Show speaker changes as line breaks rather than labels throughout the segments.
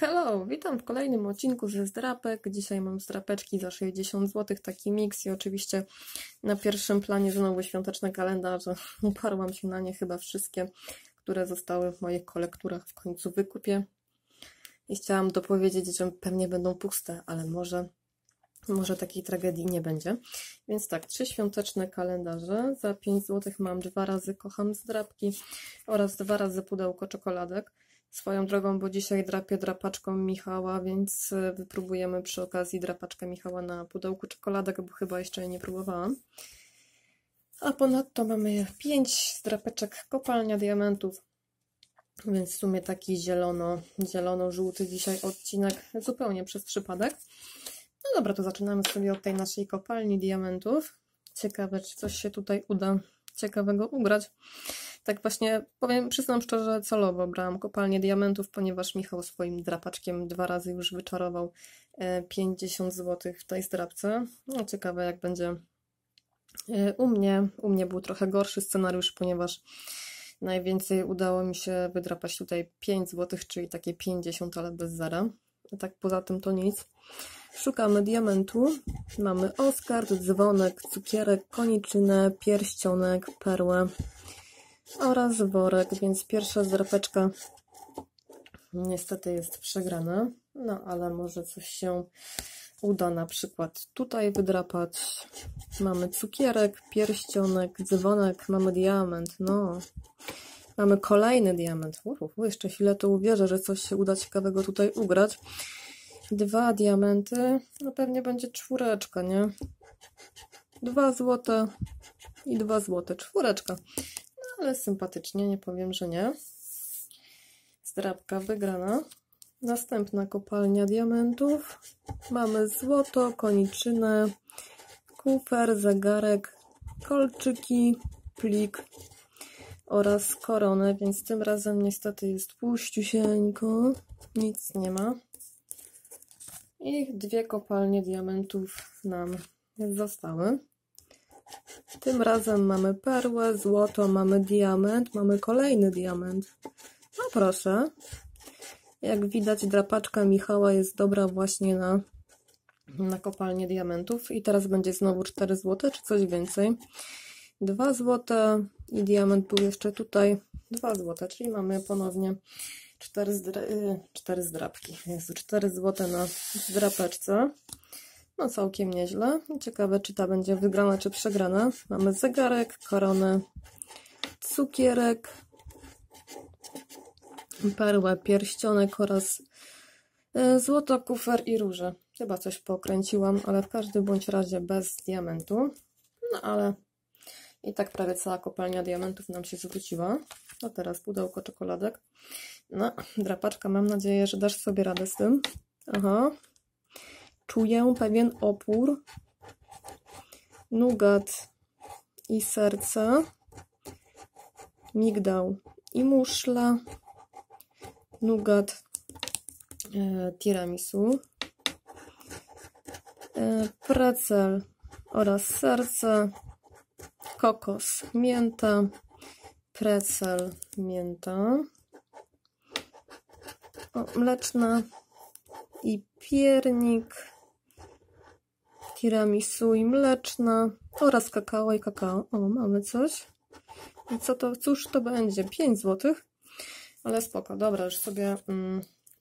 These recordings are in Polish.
Hello, witam w kolejnym odcinku ze zdrapek. Dzisiaj mam zdrapeczki za 60 zł, taki miks i oczywiście na pierwszym planie znowu świąteczne kalendarze. Uparłam się na nie chyba wszystkie, które zostały w moich kolekturach w końcu wykupię. I chciałam dopowiedzieć, że pewnie będą puste, ale może, może takiej tragedii nie będzie. Więc tak, trzy świąteczne kalendarze. Za 5 zł mam dwa razy kocham zdrapki oraz dwa razy pudełko czekoladek. Swoją drogą, bo dzisiaj drapię drapaczką Michała, więc e, wypróbujemy przy okazji drapaczkę Michała na pudełku czekoladek, bo chyba jeszcze jej nie próbowałam. A ponadto mamy 5 drapeczek kopalnia diamentów, więc w sumie taki zielono, zielono-żółty dzisiaj odcinek zupełnie przez przypadek. No dobra, to zaczynamy sobie od tej naszej kopalni diamentów. Ciekawe, czy coś się tutaj uda ciekawego ugrać. Tak właśnie powiem, przyznam szczerze, celowo brałam kopalnię diamentów, ponieważ Michał swoim drapaczkiem dwa razy już wyczarował 50 e, zł w tej zdrapce. No ciekawe jak będzie e, u mnie. U mnie był trochę gorszy scenariusz, ponieważ najwięcej udało mi się wydrapać tutaj 5 zł, czyli takie 50, ale bez zera. Tak poza tym to nic. Szukamy diamentu. Mamy Oskar, dzwonek, cukierek, koniczynę, pierścionek, perłę oraz worek, więc pierwsza zdrapeczka niestety jest przegrana. No ale może coś się uda na przykład tutaj wydrapać. Mamy cukierek, pierścionek, dzwonek, mamy diament, no. Mamy kolejny diament. Uf, jeszcze chwilę to uwierzę, że coś się uda ciekawego tutaj ugrać dwa diamenty, no pewnie będzie czwóreczka, nie? Dwa złote i dwa złote, czwóreczka. No ale sympatycznie, nie powiem, że nie. Zdrabka wygrana. Następna kopalnia diamentów. Mamy złoto, koniczynę, kufer, zegarek, kolczyki, plik oraz koronę, więc tym razem niestety jest puściusieńko. Nic nie ma. I dwie kopalnie diamentów nam zostały. Tym razem mamy perłę, złoto, mamy diament, mamy kolejny diament. No proszę. Jak widać drapaczka Michała jest dobra właśnie na, na kopalnię diamentów. I teraz będzie znowu 4 zł, czy coś więcej. 2 zł i diament był jeszcze tutaj 2 zł, czyli mamy ponownie cztery, zdra y, cztery zdrapki. Jezu, 4 zł na zdrapeczce. No całkiem nieźle. Ciekawe, czy ta będzie wygrana, czy przegrana. Mamy zegarek, koronę, cukierek, perłę, pierścionek oraz y, złoto, kufer i róże. Chyba coś pokręciłam, ale w każdym bądź razie bez diamentu. No ale i tak prawie cała kopalnia diamentów nam się zwróciła. No teraz pudełko czekoladek. No, drapaczka, mam nadzieję, że dasz sobie radę z tym. Aha. Czuję pewien opór. Nugat i serce. Migdał i muszla. Nugat e, tiramisu. E, precel oraz serce. Kokos, mięta. Precel, mięta o, mleczna i piernik, tiramisu i mleczna oraz kakao i kakao. O, mamy coś. I co to, cóż to będzie? 5 zł. Ale spoko, dobra, już sobie mm,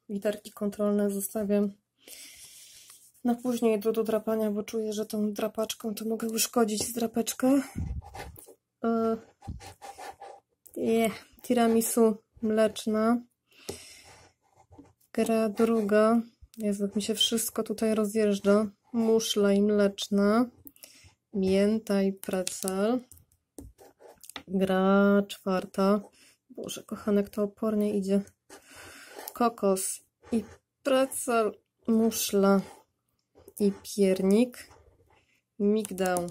literki kontrolne zostawię na później do dodrapania, bo czuję, że tą drapaczką to mogę uszkodzić drapeczkę. Yy, yeah, tiramisu mleczna. Gra druga. Jezu, jak mi się wszystko tutaj rozjeżdża. Muszla i mleczna. Mięta i precel. Gra czwarta. Boże, kochanek, to opornie idzie. Kokos i precel. Muszla i piernik. Migdał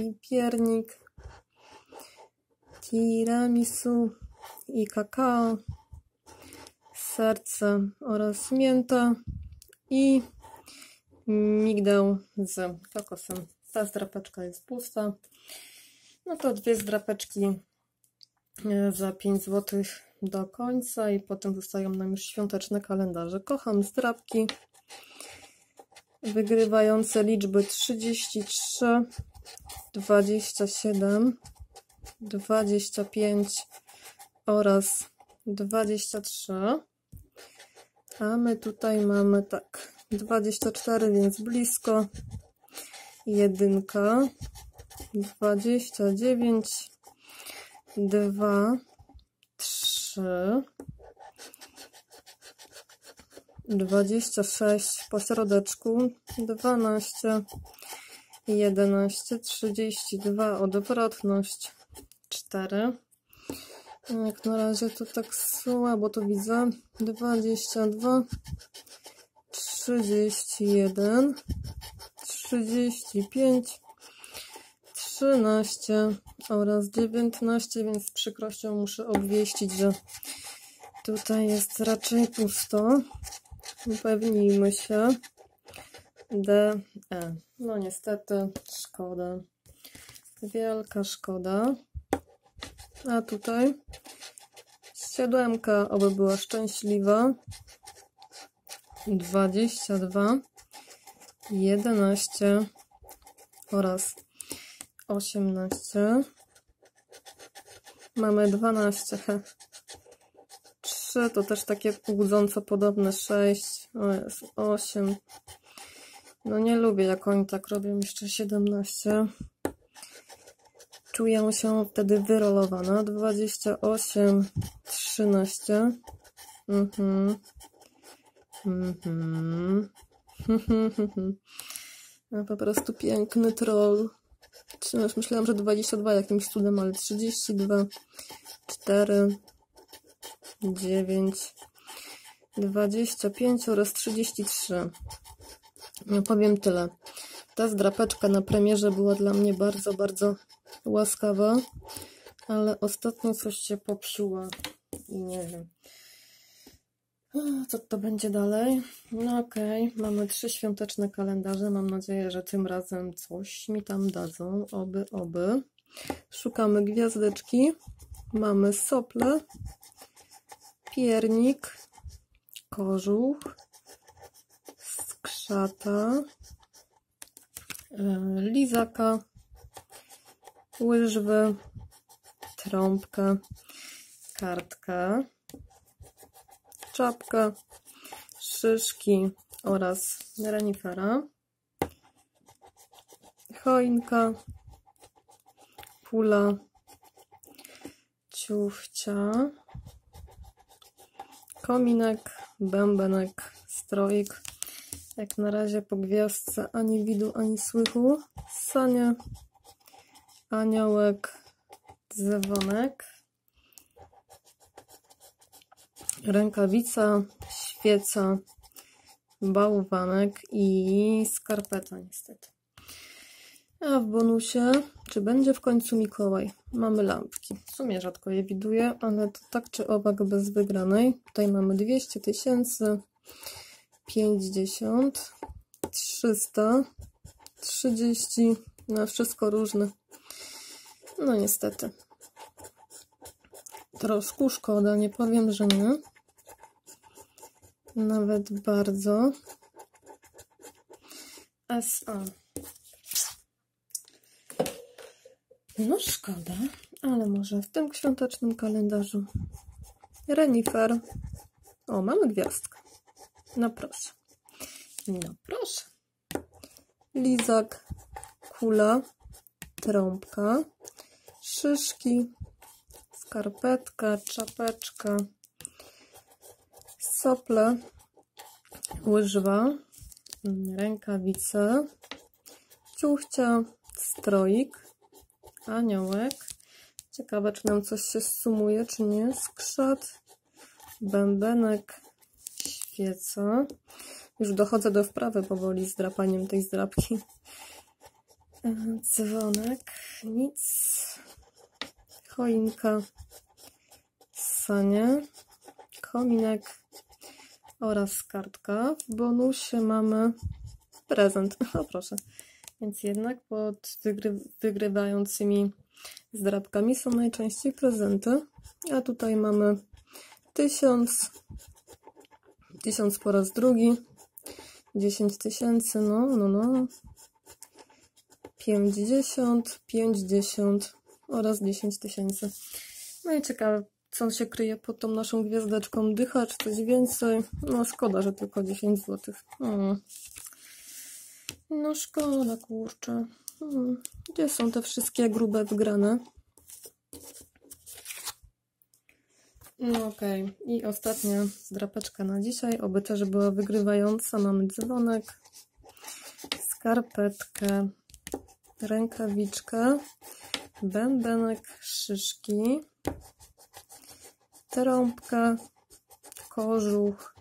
i piernik. Tiramisu i kakao serce oraz mięta i migdał z kokosem. Ta zdrapeczka jest pusta. No to dwie zdrapeczki e, za 5 zł do końca i potem zostają nam już świąteczne kalendarze. Kocham zdrabki wygrywające liczby 33, 27, 25 oraz 23. A my tutaj mamy tak 24, więc blisko. Jedynka, 29, 2, 3, 26 po środeczku, 12, 11, 32 odwrotność, 4. Jak na razie to tak słabo to widzę. 22, 31, 35, 13 oraz 19, więc z przykrością muszę obwieścić, że tutaj jest raczej pusto. Upewnijmy się. D, E. No niestety, szkoda. Wielka szkoda. A tutaj siódemka, oby była szczęśliwa. 22, 11 oraz 18. Mamy 12. 3 to też takie łudząco podobne 6. O jest 8. No nie lubię jak oni tak robią jeszcze 17. Czuję się wtedy wyrolowana. 28, 13. Mhm. Mhm. No, po prostu piękny troll. Myślałam, że 22 jakimś cudem, ale 32, 4, 9, 25 oraz 33. No powiem tyle. Ta zdrapeczka na premierze była dla mnie bardzo, bardzo łaskawa, ale ostatnio coś się popsuła i nie wiem. Co to będzie dalej? No okej, okay. mamy trzy świąteczne kalendarze. Mam nadzieję, że tym razem coś mi tam dadzą. Oby, oby. Szukamy gwiazdeczki. Mamy sople, piernik, kożuch, skrzata, e, lizaka, łyżwy, trąbka, kartka, czapka, szyszki oraz renifera, choinka, pula, ciufcia, kominek, bębenek, stroik. Jak na razie po gwiazdce ani widu, ani słychu. Sania, aniołek, dzwonek, rękawica, świeca, bałwanek i skarpeta niestety. A w bonusie, czy będzie w końcu Mikołaj? Mamy lampki. W sumie rzadko je widuję, ale to tak czy owak bez wygranej. Tutaj mamy 200 tysięcy, 50, 300, 30, na wszystko różne. No niestety. Troszkę szkoda, nie powiem, że nie. Nawet bardzo. SA. No szkoda, ale może w tym świątecznym kalendarzu. Renifer. O, mamy gwiazdkę. No proszę. No proszę. Lizak, kula, trąbka, szyszki, skarpetka, czapeczka, sople, łyżwa, rękawice, ciuchcia, stroik, aniołek. Ciekawe, czy nam coś się sumuje, czy nie. Skrzat, bębenek, świeca. Już dochodzę do wprawy powoli z drapaniem tej zdrapki. Dzwonek, nic. Choinka, sanie, kominek oraz kartka. W bonusie mamy prezent. O proszę. Więc jednak pod wygry wygrywającymi zdrabkami są najczęściej prezenty. A tutaj mamy 1000, 1000 po raz drugi, 10 tysięcy, no, no, no, 50, 50 oraz 10 tysięcy. No i ciekawe, co się kryje pod tą naszą gwiazdeczką. Dycha czy coś więcej? No szkoda, że tylko 10 zł. Hmm. No szkoda, kurczę. Hmm. Gdzie są te wszystkie grube wygrane? No okej. Okay. I ostatnia zdrapeczka na dzisiaj. Oby też była wygrywająca. Mamy dzwonek, skarpetkę, rękawiczkę, bębenek, szyszki, trąbkę, kożuch,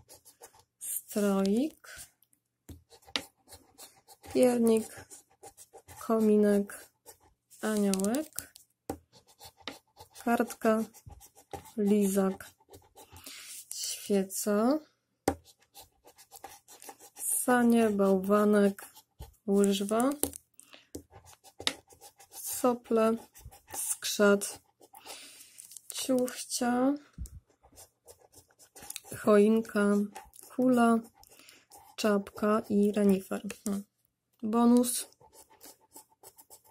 stroik, piernik, kominek, aniołek, kartka, lizak, świeca, sanie, bałwanek, łyżwa, sople, skrzat, ciuchcia, choinka, kula, czapka i renifer. Bonus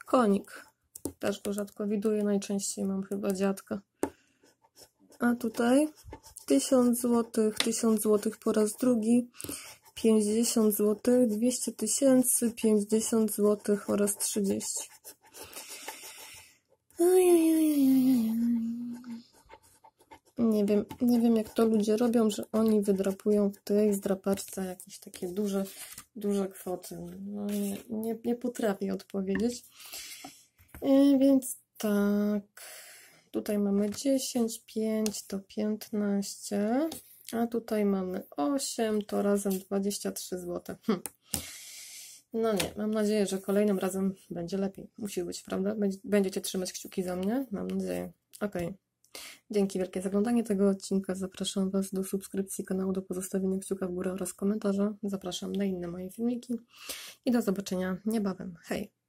konik. Też go rzadko widuję, najczęściej mam chyba dziadka. A tutaj 1000 zł, 1000 zł po raz drugi, 50 zł, 200 tysięcy, 50 zł oraz 30. Nie wiem, nie wiem jak to ludzie robią, że oni wydrapują w tej zdrapaczce jakieś takie duże, duże kwoty. No nie, nie, nie potrafię odpowiedzieć. E, więc tak. Tutaj mamy 10, 5 to 15, a tutaj mamy 8, to razem 23 zł. Hm. No nie, mam nadzieję, że kolejnym razem będzie lepiej. Musi być, prawda? Będziecie trzymać kciuki za mnie? Mam nadzieję. Ok. Dzięki wielkie za oglądanie tego odcinka. Zapraszam Was do subskrypcji kanału, do pozostawienia kciuka w górę oraz komentarza. Zapraszam na inne moje filmiki i do zobaczenia niebawem. Hej!